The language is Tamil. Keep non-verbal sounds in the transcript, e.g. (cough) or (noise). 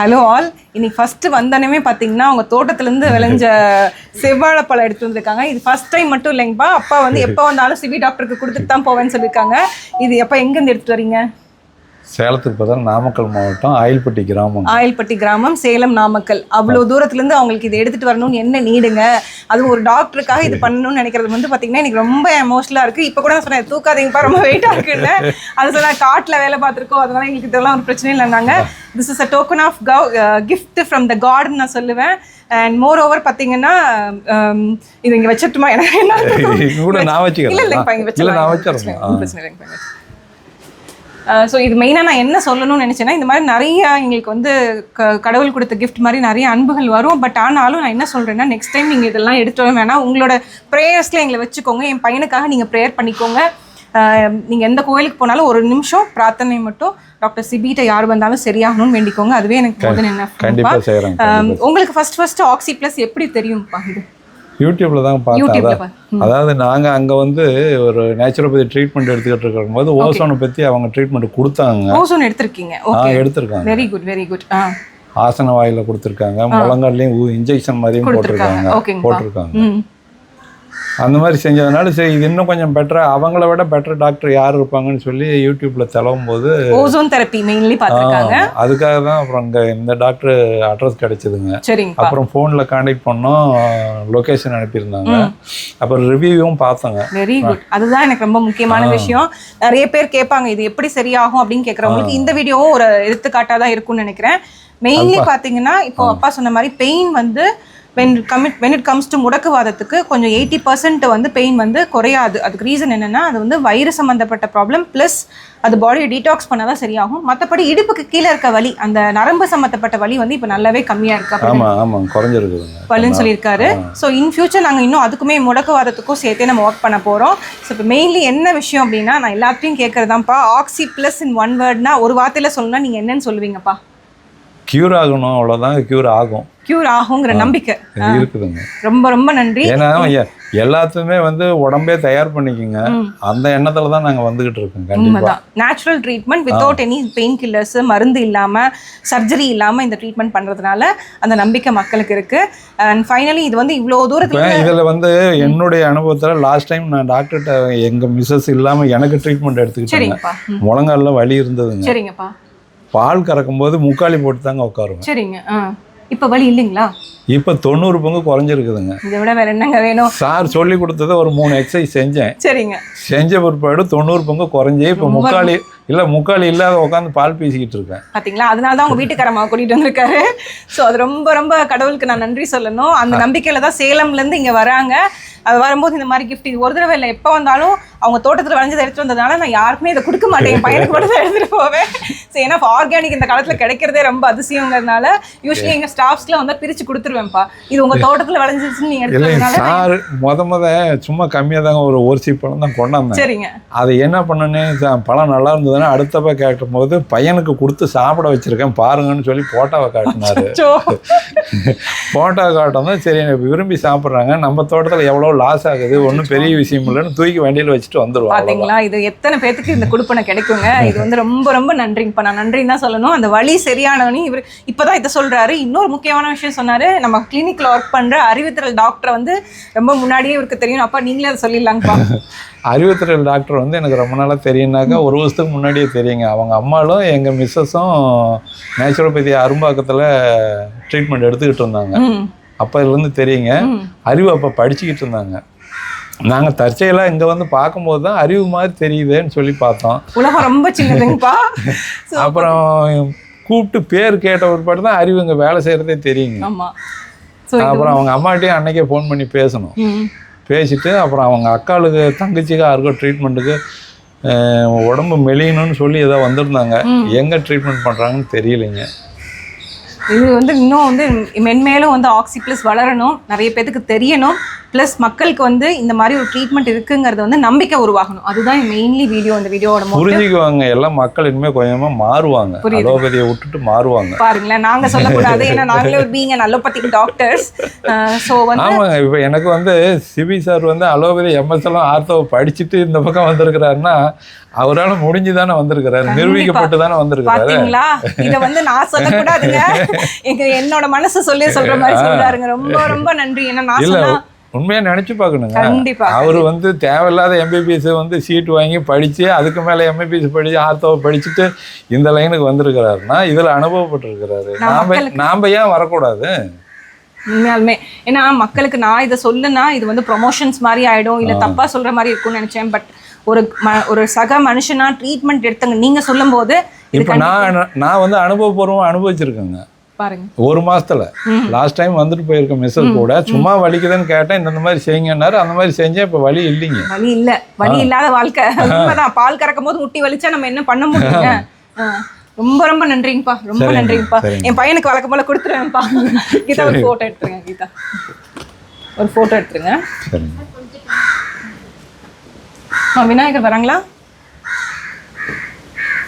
ஹலோ ஆல் இன்னைக்கு ஃபர்ஸ்ட் வந்தனமே பார்த்தீங்கன்னா அவங்க தோட்டத்துலேருந்து விளைஞ்ச செவ்வாழைப்பழம் எடுத்து வந்திருக்காங்க. இது ஃபர்ஸ்ட் டைம் மட்டும் இல்லைங்கப்பா. அப்பா வந்து எப்போ வந்தாலும் சிவி டாக்டருக்கு கொடுத்துட்டு தான் போவேன்னு சொல்லியிருக்காங்க. இது எப்போ எங்கேருந்து எடுத்துட்டு வரீங்க? சேலத்துக்கு பார்த்தா நாமக்கல் மாவட்டம் ஆயில்பட்டி கிராமம். ஆயில்பட்டி கிராமம் சேலம் நாமக்கல். அவ்வளோ தூரத்துலேருந்து அவங்களுக்கு இதை எடுத்துட்டு வரணும்னு என்ன நீடுங்க? அதுவும் ஒரு டாக்டருக்காக இது பண்ணணும்னு நினைக்கிறது வந்து பார்த்தீங்கன்னா எனக்கு ரொம்ப எமோஷனலாக இருக்குது இப்போ கூட நான் சொன்னேன் தூக்காதீங்கப்பா ரொம்ப வெயிட்டாக இருக்குன்னு. அது சொன்னா காட்டில் வேலை பார்த்துருக்கோம். அதனால எங்களுக்கு இதெல்லாம் ஒரு பிரச்சனை இல்லைனாங்க this is a token of cow gift from the காட்னு நான் சொல்லுவேன். அண்ட் மோர் ஓவர் பார்த்தீங்கன்னா um, இது இங்கே வச்சிட்டுமா எனக்கு என்ன? (laughs) கூட நான் வச்சுக்கிறேன். இல்லை இல்லைங்கப்பா இங்கே ஒண்ணும் பிரச்சனை இல்லைங்கப்பா ஸோ இது மெயினாக நான் என்ன சொல்லணும்னு நினச்சேன்னா இந்த மாதிரி நிறைய எங்களுக்கு வந்து க கடவுள் கொடுத்த கிஃப்ட் மாதிரி நிறைய அன்புகள் வரும். பட் ஆனாலும் நான் என்ன சொல்கிறேன்னா நெக்ஸ்ட் டைம் நீங்கள் இதெல்லாம் எடுத்துட்டு வர வேணாம். உங்களோட ப்ரேயர்ஸில் எங்களை வச்சுக்கோங்க. என் பையனுக்காக நீங்கள் ப்ரேயர் பண்ணிக்கோங்க. நீங்கள் எந்த கோயிலுக்கு போனாலும் ஒரு நிமிஷம் பிரார்த்தனை மட்டும். டாக்டர் சிபிட்ட யார் வந்தாலும் சரியாகணும்னு வேண்டிக்கோங்க. அதுவே எனக்கு போதும் என்ன உங்களுக்கு ஃபர்ஸ்ட் ஃபர்ஸ்ட் ஆக்சி ப்ளஸ் எப்படி தெரியும்ப்பா இது? யூடியூப்ல தான் பார்த்தேன். அதாவது நாங்க அங்க வந்து ஒரு நேச்சுரோபதி ட்ரீட்மெண்ட் எடுத்துக்கிட்டு இருக்கும் போது ஓசோனை பத்தி அவங்க ட்ரீட்மெண்ட் கொடுத்தாங்க. ஓசோன் எடுத்திருக்கீங்க. ஆ எடுத்திருக்காங்க. வெரி குட் வெரி குட் ஆ. ஆசன வாயில கொடுத்துருக்காங்க. முழங்கால்லையும் இன்ஜெக்ஷன் மாதிரியும் போட்டிருக்காங்க. போட்டிருக்காங்க. அந்த மாதிரி செஞ்சதுனால சரி இது இன்னும் கொஞ்சம் பெட்டரா அவங்கள விட பெட்டர் டாக்டர் யார் இருப்பாங்கன்னு சொல்லி யூடியூப்ல தெலவும் போது ஓசோன் தெரப்பி மெயின்லி பார்த்துருக்காங்க. அதுக்காக தான் அப்புறம் இங்க இந்த டாக்டர் அட்ரஸ் கிடைச்சதுங்க. சரிங்கப்பா அப்புறம் ஃபோனில் காண்டாக்ட் பண்ணோம் லொக்கேஷன் அனுப்பியிருந்தாங்க. அப்புறம் ரிவ்யூவும் பார்த்தோங்க. வெரி குட் அதுதான் எனக்கு ரொம்ப முக்கியமான விஷயம். நிறைய பேர் கேட்பாங்க இது எப்படி சரியாகும் அப்படின்னு கேட்குறவங்களுக்கு இந்த வீடியோவும் ஒரு எடுத்துக்காட்டாக தான் இருக்கும்னு நினைக்கிறேன். மெயின்லி பார்த்தீங்கன்னா இப்போ அப்பா சொன்ன மாதிரி பெயின் வந்து when commit when it comes to முடக்குவாதத்துக்கு கொஞ்சம் எயிட்டி பர்சன்ட் வந்து பெயின் வந்து குறையாது. அதுக்கு ரீசன் என்னன்னா அது வந்து வயிறு சம்மந்தப்பட்ட ப்ராப்ளம் ப்ளஸ் அது பாடியை டீடாக்ஸ் பண்ணால் தான் சரியாகும். மற்றபடி இடுப்புக்கு கீழே இருக்க வலி அந்த நரம்பு சம்மந்தப்பட்ட வலி வந்து இப்போ நல்லாவே கம்மியாக இருக்கு. ஆமாம் பல்லுன்னு சொல்லியிருக்காரு. ஸோ இன் ஃபியூச்சர் நாங்கள் இன்னும் அதுக்குமே முடக்குவாதத்துக்கும் சேர்த்தே நம்ம ஒர்க் பண்ண போகிறோம் ஸோ இப்போ மெயின்லி என்ன விஷயம் அப்படின்னா நான் எல்லாத்தையும் கேட்குறதாம்ப்பா ஆக்சி ப்ளஸ் இன் ஒன் வேர்ட்னா ஒரு வார்த்தையில் சொல்லணும்னா நீங்கள் என்னன்னு சொல்லுவீங்கப்பா? க்யூர் ஆகணும் அவ்வளோதான் க்யூர் ஆகும். க்யூர் ஆகுங்கிற நம்பிக்கை. இருக்குதுங்க. ரொம்ப ரொம்ப நன்றி. ஏன்னா எ- எல்லாத்துக்குமே வந்து உடம்பே தயார் பண்ணிக்கோங்க. அந்த எண்ணத்துல தான் நாங்க வந்துகிட்டு இருக்கோம் கண்டிப்பா. Natural treatment without any painkillers மருந்து இல்லாமல் சர்ஜரி இல்லாமல் இந்த ட்ரீட்மெண்ட் பண்ணுறதுனால அந்த நம்பிக்கை மக்களுக்கு இருக்கு. அண்ட் ஃபைனலி இது வந்து இவ்வளோ தூரத்தில் இதுல வந்து என்னுடைய அனுபவத்துல லாஸ்ட் டைம் நான் டாக்டர்கிட்ட எங்க மிஸ்ஸஸ் இல்லாம எனக்கு ட்ரீட்மெண்ட் எடுத்துக்கிட்டேங்க. சரிங்கப்பா. ம், முழங்கால்ல வலி இருந்ததுங்க. சரிங்கப்பா. பால் கறக்கும் போது முக்காலி போட்டு தாங்க உட்காருவேன். சரிங்க இப்போ வலி இல்லைங்களா? இப்போ தொண்ணூறு பங்கு குறைஞ்சிருக்குதுங்க. இதை விட வேற என்னங்க வேணும்? சார் சொல்லி கொடுத்தது ஒரு மூணு எக்ஸசைஸ் செஞ்சேன். சரிங்க. செஞ்ச பிற்பாடு தொண்ணூறு பங்கு குறைஞ்சி இப்போ முக்காலி இல்லை முக்காலி இல்லாத உட்காந்து பால் பேசிக்கிட்டு இருக்கேன். பாத்தீங்களா? அதனால தான் உங்க வீட்டுக்காரம்மா கூட்டிட்டு வந்திருக்காரு. ஸோ அது ரொம்ப ரொம்ப கடவுளுக்கு நான் நன்றி சொல்லணும். அந்த நம்பிக்கையில தான் சேலம்ல இருந்து இங்க வராங்க. அது வரும்போது இந்த மாதிரி gift இது ஒரு தடவை இல்லை எப்போ வந்தாலும் அவங்க தோட்டத்துல விளைஞ்சதை எடுத்துட்டு வந்ததுனால நான் யாருக்குமே இதை கொடுக்க மாட்டேன். என் பையனுக்கு மட்டும் தான் எடுத்துட்டு போவேன். ஸோ ஏன்னா ஆர்கானிக் இந்த காலத்துல கிடைக்கிறதே ரொம்ப அதிசயங்கிறதுனால யூஸ்வலி எங்க ஸ்டாஃப்ஸ்க்குலாம் வந்தா பிரிச்சு கொடுத்துருவேன்ப்பா. இது உங்க தோட்டத்துல விளைஞ்சிருச்சுன்னு நீங்க இல்லை எடுத்ததுனால சார் முத முத சும்மா கம்மியாக தாங்க ஒரு ஒரு பழம் தான் கொண்டாந்தேன். சரிங்க. அதை என்ன பண்ணனே பழம் நல்லா இருந்ததுன்னா அடுத்தப்ப கேட்கும் போது பையனுக்கு கொடுத்து சாப்பிட வச்சிருக்கேன் பாருங்கன்னு சொல்லி போட்டோவை காட்டினாரு. சோ போட்டோ காட்டும் சரி விரும்பி சாப்பிட்றாங்க. நம்ம தோட்டத்தில் எவ்வளோ லாஸ் ஆகுது ஒன்றும் பெரிய விஷயம் இல்லைன்னு தூக்கி வண்டியில் வச்சுட்டு வந்துடுவோம். பாத்தீங்களா? இது எத்தனை பேத்துக்கு இந்த கொடுப்பனை கிடைக்குங்க? இது வந்து ரொம்ப ரொம்ப நன்றிங்கப்பா. நான் நன்றின்னு தான் சொல்லணும். அந்த வழி சரியானவனே இவர் இப்பதான் இதை சொல்றாரு. இன்னொரு முக்கியமான விஷயம் சொன்னாரு. நம்ம கிளினிக்ல ஒர்க் பண்ற அறிவுத்திறல் டாக்டர் வந்து ரொம்ப முன்னாடியே இவருக்கு தெரியும். அப்பா நீங்களே அதை சொல்லிடலாங்கப்பா. (laughs) அறிவுத்துறையில் டாக்டர் வந்து எனக்கு ரொம்ப நாளாக தெரியும்னாக்கா ஒரு வருஷத்துக்கு முன்னாடியே தெரியுங்க. அவங்க அம்மாலும் எங்கள் மிஸ்ஸஸும் நேச்சுரோபதி அரும்பாக்கத்தில் ட்ரீட்மெண்ட் எடுத்துக்கிட்டு இருந்தாங்க. ம், அப்போதுலேருந்து தெரியுங்க. அறிவு அப்போ படிச்சுக்கிட்டு இருந்தாங்க. நாங்கள் தற்செயலாக இங்கே வந்து பார்க்கும்போது தான் அறிவு மாதிரி தெரியுதேன்னு சொல்லி பார்த்தோம். உலகம் ரொம்ப சின்னதுங்கப்பா. (laughs) அப்புறம் கூப்பிட்டு பேர் கேட்ட ஒருபாடு தான் அறிவு இங்கே வேலை செய்கிறதே தெரியுங்க. அப்புறம் அவங்க அம்மாட்டையும் அன்னைக்கே ஃபோன் பண்ணி பேசணும். பேசிட்டு அப்புறம் அவங்க அக்காளுக்கு தங்கச்சிக்கு யாருக்கோ ட்ரீட்மெண்ட்டுக்கு உடம்பு மெலியணும்னு சொல்லி ஏதோ வந்திருந்தாங்க. எங்கே ட்ரீட்மெண்ட் பண்ணுறாங்கன்னு தெரியலைங்க. இது வந்து இன்னும் வந்து மென்மேலும் வந்து ஆக்சி ப்ளஸ் வளரணும். நிறைய பேத்துக்கு தெரியணும். ப்ளஸ் மக்களுக்கு வந்து இந்த மாதிரி ஒரு ட்ரீட்மெண்ட் இருக்குங்கிறது வந்து நம்பிக்கை உருவாகணும். அதுதான் மெயின்லி வீடியோ இந்த வீடியோவோட மோ புரிஞ்சுக்குவாங்க. எல்லாம் மக்கள் இனிமே கொஞ்சமா மாறுவாங்க. அலோபதியை விட்டுட்டு மாறுவாங்க. பாருங்களேன் நாங்க சொல்லக்கூடாது. ஏன்னா நாங்களே ஒரு பீங்க நல்லபத்தி டாக்டர்ஸ் ஸோ வந்து ஆமாங்க. இப்போ எனக்கு வந்து சிவி சார் வந்து அலோபதி எம்எஸ்எல்லாம் ஆர்த்தோ படிச்சுட்டு இந்த பக்கம் வந்திருக்கிறாருன்னா அவரால முடிஞ்சு தானே வந்திருக்கிறாரு. நிரூபிக்கப்பட்டு தானே வந்திருக்கிறாரு. பாத்தீங்களா? இத வந்து நான் சொல்லக்கூடாதுங்க. எங்க என்னோட மனசு சொல்லி சொல்ற மாதிரி சொல்றாருங்க. ரொம்ப ரொம்ப நன்றி. ஏன்னா நான் சொன்னா உண்மையா நினைச்சு பார்க்கணுங்க. கண்டிப்பா அவர் வந்து தேவையில்லாத எம்பிபிஎஸ் வந்து சீட் வாங்கி படிச்சு அதுக்கு மேல எம்பிபிஎஸ் படிச்சு ஆர்த்தோவை படிச்சுட்டு இந்த லைனுக்கு வந்திருக்கிறாருன்னா இதுல அனுபவப்பட்டிருக்கிறாரு. நாம நாம ஏன் வரக்கூடாது? உண்மையாலுமே. ஏன்னா மக்களுக்கு நான் இதை சொல்லுனா இது வந்து ப்ரொமோஷன்ஸ் மாதிரி ஆயிடும் இல்ல தப்பா சொல்ற மாதிரி இருக்கும்னு நினைச்சேன். பட் ஒரு ம- ஒரு சக மனுஷனா ட்ரீட்மெண்ட் எடுத்தங்க. நீங்க சொல்லும் போது இது இப்ப நான் நான் வந்து அனுபவபூர்வம் அனுபவிச்சிருக்கேங்க. பாருங்க. ஒரு மாசத்துல. லாஸ்ட் டைம் வந்துட்டு போயிருக்க மிஸ்ஸஸ் கூட. சும்மா வலிக்குதுன்னு கேட்டேன். இந்த மாதிரி செய்யுங்கன்னாரு. அந்த மாதிரி செஞ்சேன் இப்ப வலி இல்லைங்க. வலி இல்ல. வலி இல்லாத வாழ்க்கை. உண்மைதான். பால் கறக்கும் போது முட்டி வலிச்சா நம்ம என்ன பண்ண முடியுங்க? ஆ. ரொம்ப ரொம்ப நன்றிங்கப்பா. ரொம்ப நன்றிங்கப்பா. என் பையனுக்கு வழக்கம் போல கொடுத்துருவேன்ப்பா கீதா ஒரு போட்டோ எடுத்துருங்க கீதா. ஒரு போட்டோ எடுத்துருங்க. விநாயகர் வராங்களா?